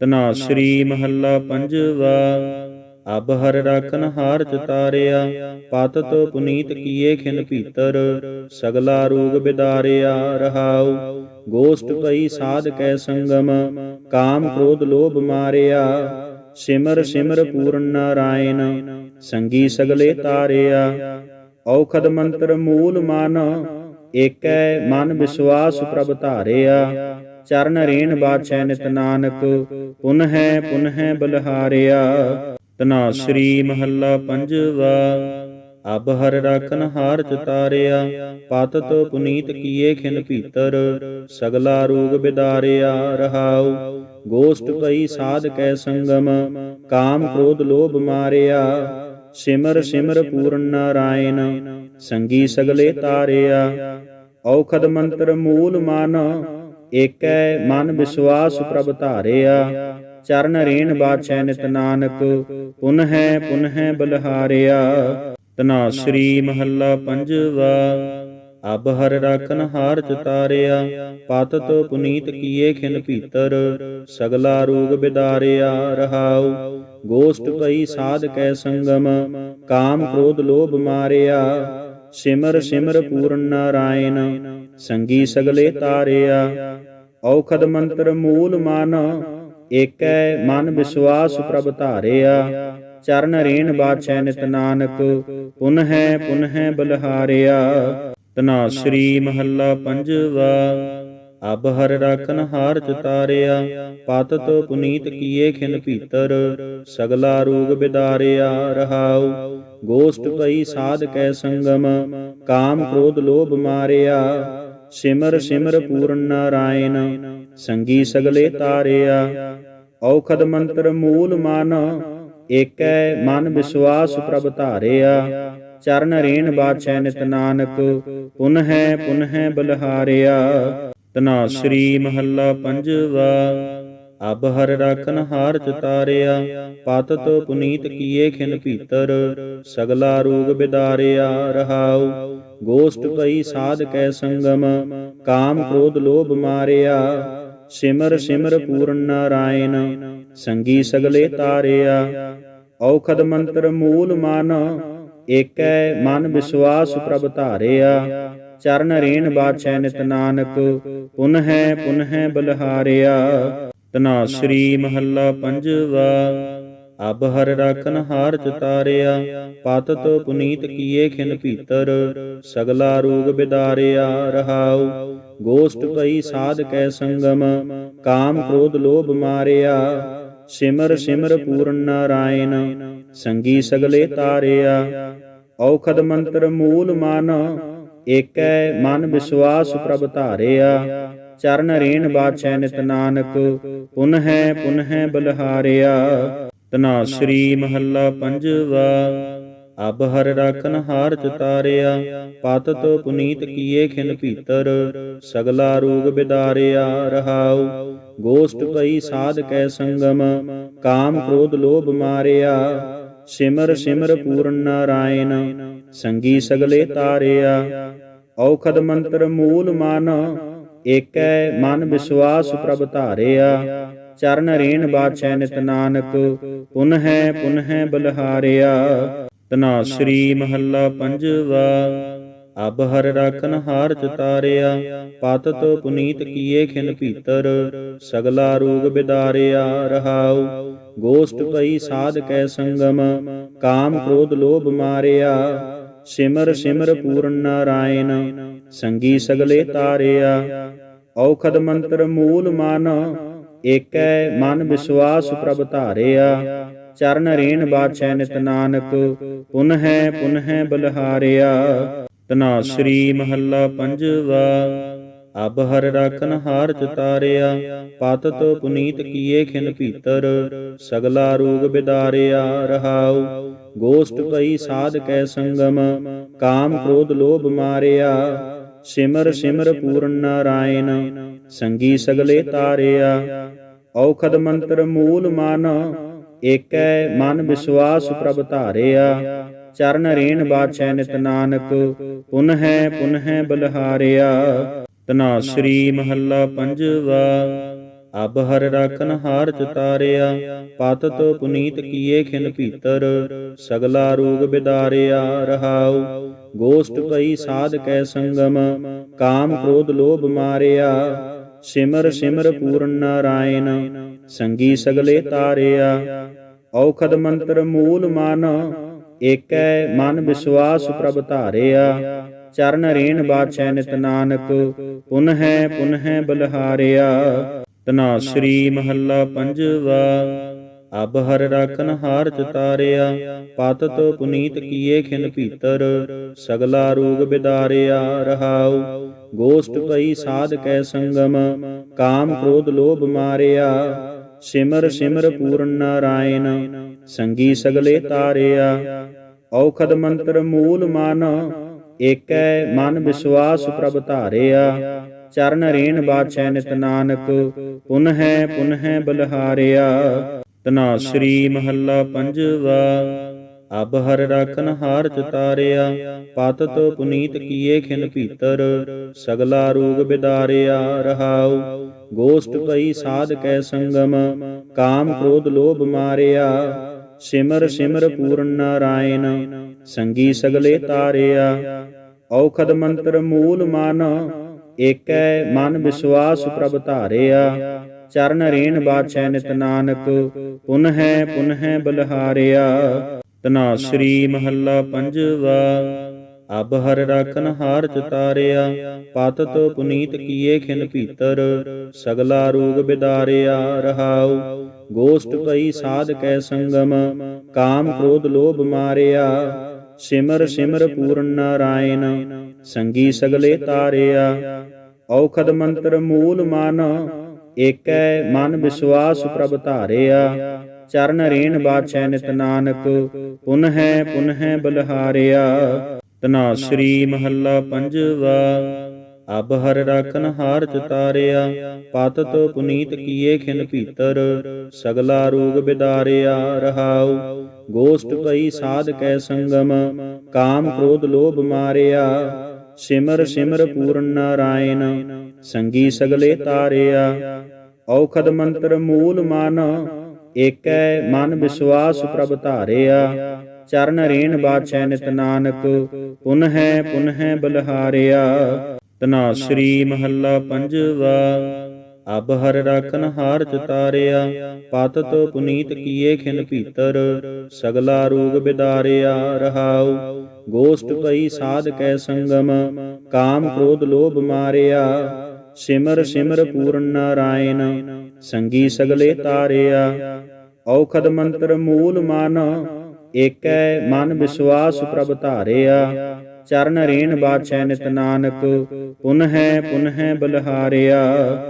ਤਨਾਸ਼ਰੀ ਮਹੱਲਾ ਪੰਜਵਾ। ਅਬ ਹਰ ਰਖਨ ਹਾਰ ਚਤਾਰਿਆ ਪਤ ਤੋ ਪੁਨੀਤ ਕੀਏ ਖਿਨ ਭੀਤਰ, ਸਗਲਾ ਰੋਗ ਬਿਦਾਰਿਆ ਰਹਾਉ। ਗੋਸ਼ਟ ਭਈ ਸਾਧ ਕੈ ਸੰਗਮ, ਕਾਮ ਕ੍ਰੋਧ ਲੋਭ ਮਾਰਿਆ। ਸਿਮਰ ਸਿਮਰ ਪੂਰਨ ਨਾਰਾਇਣ, ਸੰਗੀ ਸਗਲੇ ਤਾਰਿਆ। ਔਖਦ ਮੰਤਰ ਮੂਲ ਮਨ, ਏਕੈ ਮਨ ਵਿਸ਼ਵਾਸ ਪ੍ਰਭ ਧਾਰਿਆ। ਚਰਨ ਰੇਣ ਬਾਛੈ ਨਿਤ ਨਾਨਕ, ਪੁਨ ਪੁਨਹਿ ਪੁਨਹਿ ਬਲਹਾਰਿਆ। ਤਨਾ ਸ੍ਰੀ ਮਹੱਲਾ ਪੰਜਵਾ, ਅਬ ਹਰ ਰਖਨ ਹਾਰ ਚਤਾਰਿਆ ਪਤ ਪੁਨੀਤ ਕੀਏ ਖਿਨ ਭੀਤਰ, ਸਗਲਾ ਰੋਗ ਬਿਦਾਰਿਆ ਰਹਾਉ। ਗੋਸ਼ਟ ਭਈ ਸਾਧ ਕੈ ਸੰਗਮ, ਕਾਮ ਕ੍ਰੋਧ ਲੋਭ ਮਾਰਿਆ। ਸਿਮਰ ਸਿਮਰ ਪੂਰਨ ਨਾਰਾਇਣ, ਸੰਗੀ ਸਗਲੇ ਤਾਰਿਆ। ਔਖਦ ਮੰਤਰ ਮੂਲ ਮਨ ਏਕੈ ਮਨ ਵਿਸ਼ਵਾਸ ਪ੍ਰਭ ਧਾਰਿਆ। ਚਰਨ ਰੇਣ ਬਾਛੈ ਨਿਤ ਨਾਨਕ। ਪੁਨਹਿ ਪੁਨਹਿ ਬਲਹਾਰਿਆ। ਤਨਾ ਸ੍ਰੀ ਮਹੱਲਾ ਪੰਜਵਾ। ਅਬ ਹਰ ਰਖਨ ਹਾਰ ਚਤਾਰਿਆ ਪਤ ਤੋ ਪੁਨੀਤ ਕੀਏ ਖਿਨ ਭੀਤਰ। ਸਗਲਾ ਰੋਗ ਬਿਦਾਰਿਆ ਰਹਾਉ। ਗੋਸ਼ਟ ਭਈ ਸਾਧ ਕੈ ਸੰਗਮ। ਕਾਮ ਕ੍ਰੋਧ ਲੋਭ ਮਾਰਿਆ। ਸਿਮਰ ਸਿਮਰ ਪੂਰਨ ਨਾਰਾਇਣ। ਸੰਗੀ ਸਗਲੇ ਤਾਰਿਆ। ਔਖਦ ਮੰਤਰ ਮੂਲ ਮਨ, ਏਕੈ ਮਨ ਵਿਸ਼ਵਾਸ ਪ੍ਰਭ ਧਾਰਿਆ, ਚਰਨ ਰੇਣ ਬਾਛੈ ਨਿਤ ਨਾਨਕ, ਪੁਨਹਿ ਪੁਨਹਿ ਬਲਹਾਰਿਆ। ਤਨਾ ਸ੍ਰੀ ਮਹੱਲਾ ਪੰਜਵਾ, ਅਬ ਹਰ ਰਖਨ ਹਾਰ ਚਤਾਰਿਆ ਪਤ ਤੋ ਪੁਨੀਤ ਕੀਏ ਖਿਨ ਭੀਤਰ, ਸਗਲਾ ਰੋਗ ਬਿਦਾਰਿਆ ਰਹਾਉ। ਗੋਸ਼ਟ ਭਈ ਸਾਧ ਕੈ ਸੰਗਮ, ਕਾਮ ਕ੍ਰੋਧ ਲੋਭ ਮਾਰਿਆ। ਸਿਮਰ ਸਿਮਰ ਪੂਰਨ ਨਾਰਾਇਣ, ਸੰਗੀ ਸਗਲੇ ਤਾਰਿਆ। ਔਖਦ ਮੰਤਰ ਮੂਲ ਮਨ, ਏਕੈ ਮਨ ਵਿਸ਼ਵਾਸ ਪ੍ਰਭ ਧਾਰਿਆ। ਚਰਨ ਰੇਣ ਬਾਛੈ ਨਿਤ ਨਾਨਕ, ਪੁਨਹਿ ਪੁਨਹਿ ਬਲਹਾਰਿਆ। ਤਨਾ ਸ੍ਰੀ ਮਹੱਲਾ ਪੰਜਵਾ। ਅਬ ਹਰ ਰਖਨ ਹਾਰ ਚਤਾਰਿਆ, ਪਤ ਤੋ ਪੁਨੀਤ ਕੀਏ ਖਿਨ ਭੀਤਰ, ਸਗਲਾ ਰੋਗ ਬਿਦਾਰਿਆ ਰਹਾਉ। ਗੋਸ਼ਟ ਭਈ ਸਾਧ ਕੈ ਸੰਗਮ, ਕਾਮ ਕ੍ਰੋਧ ਲੋਭ ਮਾਰਿਆ। ਸਿਮਰ ਸਿਮਰ ਪੂਰਨ ਨਾਰਾਇਣ, ਸੰਗੀ ਸਗਲੇ ਤਾਰਿਆ। ਔਖਦ ਮੰਤਰ ਮੂਲ ਮਨ, ਏਕੈ ਮਨ ਵਿਸ਼ਵਾਸ ਪ੍ਰਭ ਧਾਰਿਆ। ਚਰਨ ਰੇਣ ਬਾਚੈ ਨਿਤ ਨਾਨਕ, ਪੁਨਹਿ ਪੁਨਹਿ ਬਲਹਾਰਿਆ। ਤਨਾ ਸ੍ਰੀ ਮਹੱਲਾ ਪੰਜਵਾ। ਅਬ ਹਰ ਰਖਨ ਹਾਰ ਚਤਾਰਿਆ ਪਤ ਤੋ ਪੁਨੀਤ ਕੀਏ ਖਿਨ ਭੀਤਰ ਸਗਲਾ ਰੋਗ ਬਿਦਾਰਿਆ ਰਹਾਉ। ਗੋਸ਼ਟ ਭਈ ਸਾਧ ਕੈ ਸੰਗਮ ਕਾਮ ਕ੍ਰੋਧ ਲੋਭ ਮਾਰਿਆ। ਸਿਮਰ ਸਿਮਰ ਪੂਰਨ ਨਾਰਾਇਣ ਸੰਗੀ ਸਗਲੇ ਤਾਰਿਆ। ਔਖਦ ਮੰਤਰ ਮੂਲ ਮਨ ਏਕੈ ਮਨ ਵਿਸ਼ਵਾਸ ਪ੍ਰਭ ਧਾਰਿਆ। ਚਰਨ ਰੇਣ ਬਾਛੈ ਨਿਤ ਨਾਨਕ, ਪੁਨ ਪੁਨਹਿ ਪੁਨਹਿ ਬਲਹਾਰਿਆ। ਤਨਾ ਸ੍ਰੀ ਮਹੱਲਾ ਪੰਜਵਾ, ਅਬ ਹਰ ਰਖਨ ਹਾਰ ਚਤਾਰਿਆ ਪਤ ਪੁਨੀਤ ਕੀਏ ਖਿਨ ਭੀਤਰ, ਸਗਲਾ ਰੋਗ ਬਿਦਾਰਿਆ ਰਹਾਉ। ਗੋਸ਼ਟ ਭਈ ਸਾਧ ਕੈ ਸੰਗਮ, ਕਾਮ ਕ੍ਰੋਧ ਲੋਭ ਮਾਰਿਆ। ਸਿਮਰ ਸਿਮਰ ਪੂਰਨ ਨਾਰਾਇਣ, ਸੰਗੀ ਸਗਲੇ ਤਾਰਿਆ। ਔਖਦ ਮੰਤਰ ਮੂਲ ਮਨ ਏਕੈ ਮਨ ਵਿਸ਼ਵਾਸ ਪ੍ਰਭ ਧਾਰਿਆ, ਚਰਨ ਰੇਣ ਬਾਛੈ ਨਿਤ ਨਾਨਕ, ਪੁਨਹਿ ਪੁਨਹਿ ਬਲਹਾਰਿਆ। ਤਨਾ ਸ੍ਰੀ ਮਹੱਲਾ ਪੰਜਵਾ, ਅਬ ਹਰ ਰਖਨ ਹਾਰ ਚਤਾਰਿਆ ਪਤ ਤੋ ਪੁਨੀਤ ਕੀਏ ਖਿਨ ਭੀਤਰ, ਸਗਲਾ ਰੋਗ ਬਿਦਾਰਿਆ ਰਹਾਉ। ਗੋਸ਼ਟ ਭਈ ਸਾਧ ਕੈ ਸੰਗਮ, ਕਾਮ ਕ੍ਰੋਧ ਲੋਭ ਮਾਰਿਆ। ਸਿਮਰ ਸਿਮਰ ਪੂਰਨ ਨਾਰਾਇਣ, ਸੰਗੀ ਸਗਲੇ ਤਾਰਿਆ। ਔਖਦ ਮੰਤਰ ਮੂਲ ਮਨ, ਏਕੈ ਮਨ ਵਿਸ਼ਵਾਸ ਪ੍ਰਭ ਧਾਰਿਆ। ਚਰਨ ਰੇਣ ਬਾਛੈ ਨਿਤ ਨਾਨਕ, ਪੁਨਹਿ ਪੁਨਹਿ ਬਲਹਾਰਿਆ। ਤਨਾ ਸ੍ਰੀ ਮਹੱਲਾ ਪੰਜਵਾ। ਅਬ ਹਰ ਰਖਨ ਹਾਰ ਚਤਾਰਿਆ, ਪਤ ਤੋ ਪੁਨੀਤ ਕੀਏ ਖਿਨ ਭੀਤਰ, ਸਗਲਾ ਰੋਗ ਬਿਦਾਰਿਆ ਰਹਾਉ। ਗੋਸ਼ਟ ਭਈ ਸਾਧ ਕੈ ਸੰਗਮ, ਕਾਮ ਕ੍ਰੋਧ ਲੋਭ ਮਾਰਿਆ। ਸਿਮਰ ਸਿਮਰ ਪੂਰਨ ਨਾਰਾਇਣ, ਸੰਗੀ ਸਗਲੇ ਤਾਰਿਆ। ਔਖਦ ਮੰਤਰ ਮੂਲ ਮਨ, ਏਕੈ ਮਨ ਵਿਸ਼ਵਾਸ ਪ੍ਰਭ ਧਾਰਿਆ। ਚਰਨ ਰੇਣ ਬਾਛੈ ਨਿਤ ਨਾਨਕ, ਪੁਨਹਿ ਪੁਨਹਿ ਬਲਹਾਰਿਆ। ਤਨਾਸ਼ਰੀ ਮਹੱਲਾ ਪੰਜਵਾ। ਅਬ ਹਰ ਰਾਖਨ ਹਾਰ ਚਤਾਰਿਆ ਪਤ ਪੁਨੀਤ ਕੀਏ ਖਿਨ ਭੀਤਰ, ਸਗਲਾ ਰੋਗ ਬਿਦਾਰਿਆ ਰਹਾਉ। ਗੋਸ਼ਟ ਪਈ ਸਾਧ ਕੈ ਸੰਗਮ, ਕਾਮ ਕ੍ਰੋਧ ਲੋਭ ਮਾਰਿਆ। ਸਿਮਰ ਸਿਮਰ ਪੂਰਨ ਨਾਰਾਇਣ, ਸੰਗੀ ਸਗਲੇ ਤਾਰਿਆ। ਔਖਦ ਮੰਤਰ ਮੂਲ ਮਨ, ਏਕੈ ਮਨ ਵਿਸ਼ਵਾਸ ਪ੍ਰਭ ਧਾਰਿਆ। ਚਰਨ ਰੇਣ ਬਾਛੈ ਨਿਤ ਨਾਨਕ ਪੁਨਹਿ ਪੁਨਹਿ ਬਲਹਾਰਿਆ। ਤਨਾਸਰੀ ਮਹੱਲਾ ਪੰਜਵਾ, ਅਬ ਹਰ ਰਾਖਨ ਹਾਰ ਚਤਾਰਿਆ ਪਤ ਪੁਨੀਤ ਕੀਏ ਖਿਨ ਭੀਤਰ, ਸਗਲਾ ਰੋਗ ਬਿਦਾਰਿਆ ਰਹਾਉ। ਗੋਸ਼ਟ ਪਈ ਸਾਧ ਕੈ ਸੰਗਮ, ਕਾਮ ਕ੍ਰੋਧ ਲੋਭ ਮਾਰਿਆ। ਸਿਮਰ ਸਿਮਰ ਪੂਰਨ ਨਾਰਾਇਣ, ਸੰਗੀ ਸਗਲੇ ਤਾਰਿਆ। ਔਖਦ ਮੰਤਰ ਮੂਲ ਮਨ ਏਕੈ ਮਨ ਵਿਸ਼ਵਾਸ ਪ੍ਰਭ ਧਾਰਿਆ। ਚਰਨ ਰੇਣ ਬਾਛੈ ਨਿਤ ਨਾਨਕ ਪੁਨਹਿ ਪੁਨਹਿ ਬਲਹਾਰਿਆ। ਤਨਾਸਰੀ ਮਹੱਲਾ ਪੰਜਵਾ। ਅਬ ਹਰ ਰਾਖਨ ਹਾਰ ਚਤਾਰਿਆ ਪਤ ਤੋ ਪੁਨੀਤ ਕੀਏ ਖਿਨ ਭੀਤਰ। ਸਗਲਾ ਰੋਗ ਬਿਦਾਰਿਆ ਰਹਾਉ। ਗੋਸ਼ਟ ਪਈ ਸਾਧ ਕੈ ਸੰਗਮ। ਕਾਮ ਕ੍ਰੋਧ ਲੋਭ ਮਾਰਿਆ। ਸਿਮਰ ਸਿਮਰ ਪੂਰਨ ਨਾਰਾਇਣ। ਸੰਗੀ ਸਗਲੇ ਤਾਰਿਆ। ਔਖਦ ਮੰਤਰ ਮੂਲ ਮਨ, ਏਕੈ ਮਨ ਵਿਸ਼ਵਾਸ ਪ੍ਰਭ ਧਾਰਿਆ। ਚਰਨ ਰੇਣ ਬਾਛੈ ਨਿਤ ਨਾਨਕ, ਪੁਨਹਿ ਪੁਨਹਿ ਬਲਹਾਰਿਆ। ਤਨਾਸਰੀ ਮਹੱਲਾ ਪੰਜਵਾ, ਅਬ ਹਰ ਰਾਖਨ ਹਾਰ ਚਤਾਰਿਆ। ਪਤ ਤੋ ਪੁਨੀਤ ਕੀਏ ਖਿਨ ਭੀਤਰ, ਸਗਲਾ ਰੋਗ ਬਿਦਾਰਿਆ ਰਹਾਉ। ਗੋਸ਼ਟ ਪਈ ਸਾਧ ਕੈ ਸੰਗਮ, ਕਾਮ ਕ੍ਰੋਧ ਲੋਭ ਮਾਰਿਆ। ਸਿਮਰ ਸਿਮਰ ਪੂਰਨ ਨਾਰਾਇਣ, ਸੰਗੀ ਸਗਲੇ ਤਾਰਿਆ। ਔਖਦ ਮੰਤਰ ਮੂਲ ਮਨ, ਏਕੈ ਮਨ ਵਿਸ਼ਵਾਸ ਪ੍ਰਭ ਧਾਰਿਆ। ਚਰਨ ਰੇਣ ਬਾਛੈ ਨਿਤ ਨਾਨਕ, ਪੁਨਹਿ ਪੁਨਹਿ ਬਲਹਾਰਿਆ। ਤਨਾਸਰੀ ਮਹੱਲਾ ਪੰਜਵਾ। ਅਬ ਹਰ ਰਾਖਨ ਹਾਰ ਚਤਾਰਿਆ ਪਤ ਤੋ ਪੁਨੀਤ ਕੀਏ ਖਿਨ ਭੀਤਰ, ਸਗਲਾ ਰੋਗ ਬਿਦਾਰਿਆ ਰਹਾਉ। ਗੋਸ਼ਟ ਪਈ ਸਾਧ ਕੈ ਸੰਗਮ, ਕਾਮ ਕ੍ਰੋਧ ਲੋਭ ਮਾਰਿਆ। ਸਿਮਰ ਸਿਮਰ ਪੂਰਨ ਨਾਰਾਇਣ, ਸੰਗੀ ਸਗਲੇ ਤਾਰਿਆ। ਔਖਦ ਮੰਤਰ ਮੂਲ ਮਨ, ਏਕੈ ਮਨ ਵਿਸ਼ਵਾਸ ਪ੍ਰਭ ਧਾਰਿਆ। ਚਰਨ ਰੇਣ ਬਾਛੈ ਨਿਤ ਨਾਨਕ, ਪੁਨਹਿ ਪੁਨਹਿ ਬਲਹਾਰਿਆ। ਤਨਾਸਰੀ ਮਹੱਲਾ ਪੰਜਵਾ। ਅਬ ਹਰ ਰਾਖਨ ਹਾਰ ਚਤਾਰਿਆ ਪਤ ਤੋ ਪੁਨੀਤ ਕੀਏ ਖਿਨ ਭੀਤਰ ਸਗਲਾ ਰੋਗ ਬਿਦਾਰਿਆ ਰਹਾਉ। ਗੋਸ਼ਟ ਪਈ ਸਾਧ ਕੈ ਸੰਗਮ ਕਾਮ ਕ੍ਰੋਧ ਲੋਭ ਮਾਰਿਆ। ਸਿਮਰ ਸਿਮਰ ਪੂਰਨ ਨਾਰਾਇਣ ਸੰਗੀ ਸਗਲੇ ਤਾਰਿਆ। ਔਖਦ ਮੰਤਰ ਮੂਲ ਮਨ ਏਕੈ ਮਨ ਵਿਸ਼ਵਾਸ ਪ੍ਰਭ ਧਾਰਿਆ। ਚਰਨ ਰੇਣ ਬਾਛੈ ਨਿਤ ਨਾਨਕ ਪੁਨਹਿ ਪੁਨਹਿ ਬਲਹਾਰਿਆ।